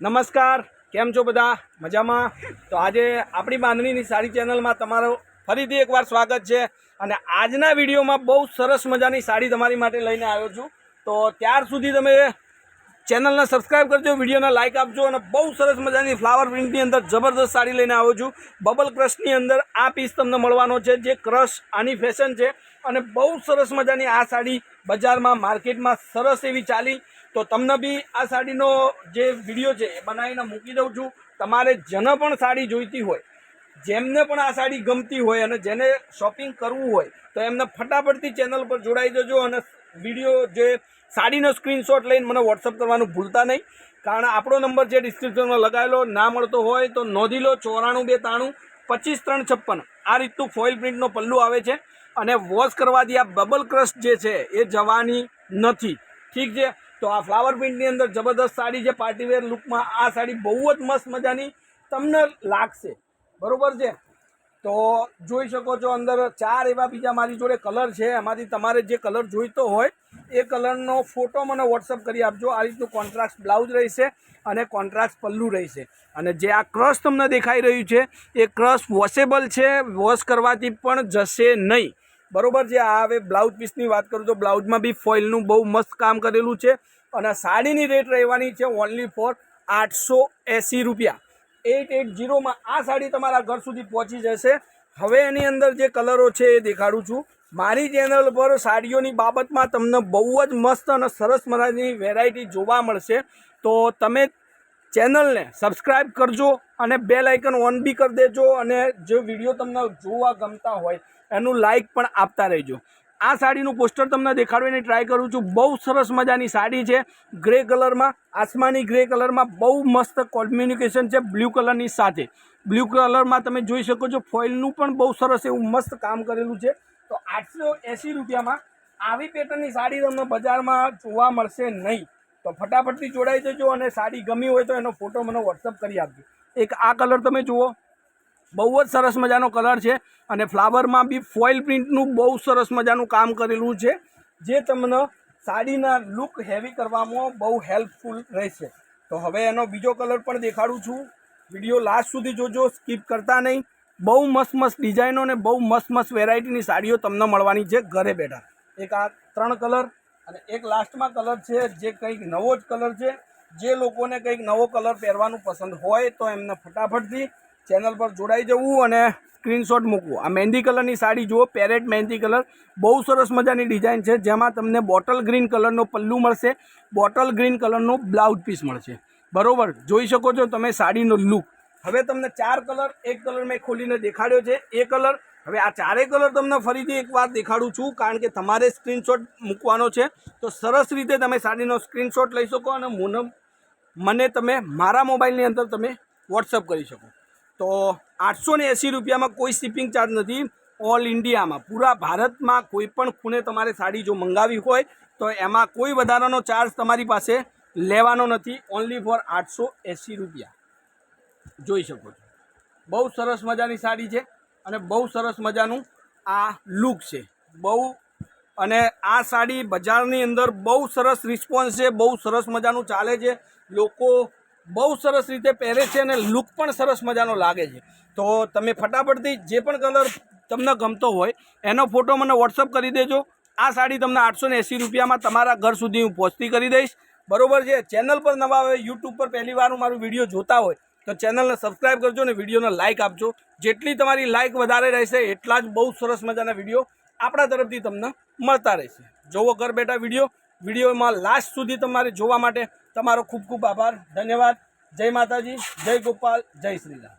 નમસ્કાર, કેમ છો બધા? મજામાં? તો આજે આપણી બાંધણીની સાડી ચેનલમાં તમારું ફરીથી એકવાર સ્વાગત છે અને આજના વિડીયોમાં બહુ સરસ મજાની સાડી તમારી માટે લઈને આવ્યો છું. તો ત્યાર સુધી તમે ચેનલને સબસ્ક્રાઇબ કરજો, વિડીયોને લાઇક આપજો અને બહુ સરસ મજાની ફ્લાવર પ્રિન્ટની અંદર જબરદસ્ત સાડી લઈને આવ્યો છું. બબલ ક્રશની અંદર આ પીસ તમને મળવાનો છે, જે ક્રશ આની ફેશન છે અને બહુ સરસ મજાની આ સાડી બજારમાં માર્કેટમાં સરસ એવી ચાલી તો તમને બી આ સાડીનો જે વીડિયો છે એ બનાવીને મૂકી દઉં છું. તમારે જેને પણ સાડી જોઈતી હોય, જેમને પણ આ સાડી ગમતી હોય અને જેને શોપિંગ કરવું હોય, તો એમને ફટાફટથી ચેનલ પર જોડાઈ જજો અને વીડિયો જે સાડીનો સ્ક્રીનશોટ લઈને મને વોટ્સઅપ કરવાનું ભૂલતા નહીં. કારણ આપણો નંબર જે ડિસ્ક્રિપ્શનમાં લગાવેલો, ના મળતો હોય તો નોંધી લો, ચોરાણું બે ત્રાણું પચીસ ત્રણ છપ્પન. આ રીતનું ફોઇલ પ્રિન્ટનો પલ્લું આવે છે. અને વોશ કરવાથી આ બબલ ક્રશ જે છે એ જવાની નથી. ઠીક છે? તો આ ફ્લાવર પ્રિન્ટની અંદર જબરદસ્ત સાડી છે પાર્ટીવેર લુકમાં આ સાડી બહુ જ મસ્ત મજાની તમને લાગશે. બરાબર છે? તો જોઈ શકો છો અંદર ચાર એવા બીજા મારી જોડે કલર છે. એમાંથી તમારે જે કલર જોઈતો હોય એ કલરનો ફોટો મને વોટ્સઅપ કરી આપજો. આ રીતનું કોન્ટ્રાસ્ટ બ્લાઉઝ રહેશે અને કોન્ટ્રાસ્ટ પલ્લું રહેશે. અને જે આ ક્રશ તમને દેખાઈ રહ્યું છે, એ ક્રશ વોશેબલ છે. વોશ કરવાથી પણ જશે નહીં. બરોબર છે, આ હવે બ્લાઉઝ પીસની વાત કરું તો બ્લાઉઝમાં બી ફોઇલનું બહુ મસ્ત કામ કરેલું છે અને સાડીની રેટ રહેવાની છે ઓનલી ફોર આઠસો એંસી રૂપિયા. એટ એટ જીરોમાં આ સાડી તમારા ઘર સુધી પહોંચી જશે. હવે એની અંદર જે કલરો છે એ દેખાડું છું. મારી ચેનલ પર સાડીઓની બાબતમાં તમને બહુ જ મસ્ત અને સરસ મજાની વેરાયટી જોવા મળશે. તો તમે ચેનલને સબસ્ક્રાઈબ કરજો અને બે લાઇકન ઓન બી કરી દેજો અને જે વીડિયો તમને જોવા ગમતા હોય એનું લાઇક પણ આપતા રહેજો. આ સાડીનું પોસ્ટર તમને દેખાડવાની ટ્રાય કરું છું. બહુ સરસ મજાની સાડી છે. ગ્રે કલરમાં આસમાની ગ્રે કલરમાં બહુ મસ્ત કોમ્યુનિકેશન છે બ્લુ કલરની સાથે. બ્લુ કલરમાં તમે જોઈ શકો છો ફોઇલનું પણ બહુ સરસ એવું મસ્ત કામ કરેલું છે. તો આઠસો એંસી રૂપિયામાં આવી પેટર્નની સાડી તમને બજારમાં જોવા મળશે નહીં. તો ફટાફટથી જોડાઈ જજો અને સાડી ગમી હોય તો એનો ફોટો મને વોટ્સઅપ કરી આપજો. એક આ કલર તમે જુઓ. બહુ જ સરસ મજાનો કલર છે અને ફ્લાવરમાં બી ફોઇલ પ્રિન્ટનું બહુ સરસ મજાનું કામ કરેલું છે. જે તમને સાડીના લુક હેવી કરવામાં બહુ હેલ્પફુલ રહેશે. તો હવે એનો બીજો કલર પણ દેખાડું છું. વીડિયો લાસ્ટ સુધી જોજો સ્કીપ કરતા નહીં. બહુ મસ્ત મસ્ત ડિઝાઇનો અને બહુ મસ્ત મસ્ત વેરાયટીની સાડીઓ તમને મળવાની છે ઘરે બેઠા. એક આ ત્રણ કલર અને એક લાસ્ટમાં કલર છે, જે કંઈક નવો જ કલર છે. જે લોકોને કંઈક નવો કલર પહેરવાનું પસંદ હોય તો એમને ફટાફટથી ચેનલ પર જોડાઈ જવું અને સ્ક્રીનશોટ મૂકવું. આ મહેંદી કલરની સાડી જુઓ પેરેટ મહેંદી કલર બહુ સરસ મજાની ડિઝાઇન છે, જેમાં તમને બોટલ ગ્રીન કલરનો પલ્લુ મળશે. બોટલ ગ્રીન કલરનો બ્લાઉઝ પીસ મળશે. બરાબર? જોઈ શકો છો તમે સાડીનો લુક હવે તમને ચાર કલર એક કલર મેં ખોલીને દેખાડ્યો છે. એ કલર હવે આ ચારેય કલર તમને ફરીથી એકવાર દેખાડું છું, કારણ કે તમારે સ્ક્રીનશોટ મૂકવાનો છે. તો સરસ રીતે તમે સાડીનો સ્ક્રીનશોટ લઈ શકો અને મને તમે મારા મોબાઈલની અંદર તમે વોટ્સઅપ કરી શકો. તો આઠસો ને એંસી રૂપિયામાં કોઈ શિપિંગ ચાર્જ નથી. ઓલ ઇન્ડિયામાં પૂરા ભારતમાં કોઈ પણ ખૂણે તમારે સાડી જો મંગાવી હોય, તો એમાં કોઈ વધારાનો ચાર્જ તમારી પાસે લેવાનો નથી. ઓનલી ફોર આઠસો એંસી રૂપિયા. જોઈ શકો છો. બહુ સરસ મજાની સાડી છે. અને બહુ સરસ મજાનું આ લુક છે. બહુ અને આ સાડી બજારની અંદર બહુ સરસ રિસ્પોન્સ છે, બહુ સરસ મજાનું ચાલે છે. લોકો બહુ સરસ રીતે પહેરે છે અને લુક પણ સરસ મજાનો લાગે છે. તો તમે ફટાફટથી જે પણ કલર તમને ગમતો હોય, એનો ફોટો મને વોટ્સઅપ કરી દેજો. આ સાડી તમને આઠસો ને એંસી રૂપિયામાં તમારા ઘર સુધી હું પહોંચતી કરી દઈશ. બરોબર છે? ચેનલ પર નવા હોય યુટ્યુબ પર પહેલી વાર હું મારું વીડિયો જોતા હોય તો ચેનલને સબસ્ક્રાઈબ કરજો અને વિડીયોને લાઇક આપજો. જેટલી તમારી લાઇક વધારે રહેશે, એટલા જ બહુ સરસ મજાના વીડિયો આપણા તરફથી તમને મળતા રહેશે. જોવો ઘર બેઠા વીડિયો. વિડીયોમાં લાસ્ટ સુધી તમારે જોવા માટે તમારો ખૂબ ખૂબ આભાર. ધન્યવાદ. જય માતાજી. જય ગોપાલ. જય શ્રીરામ.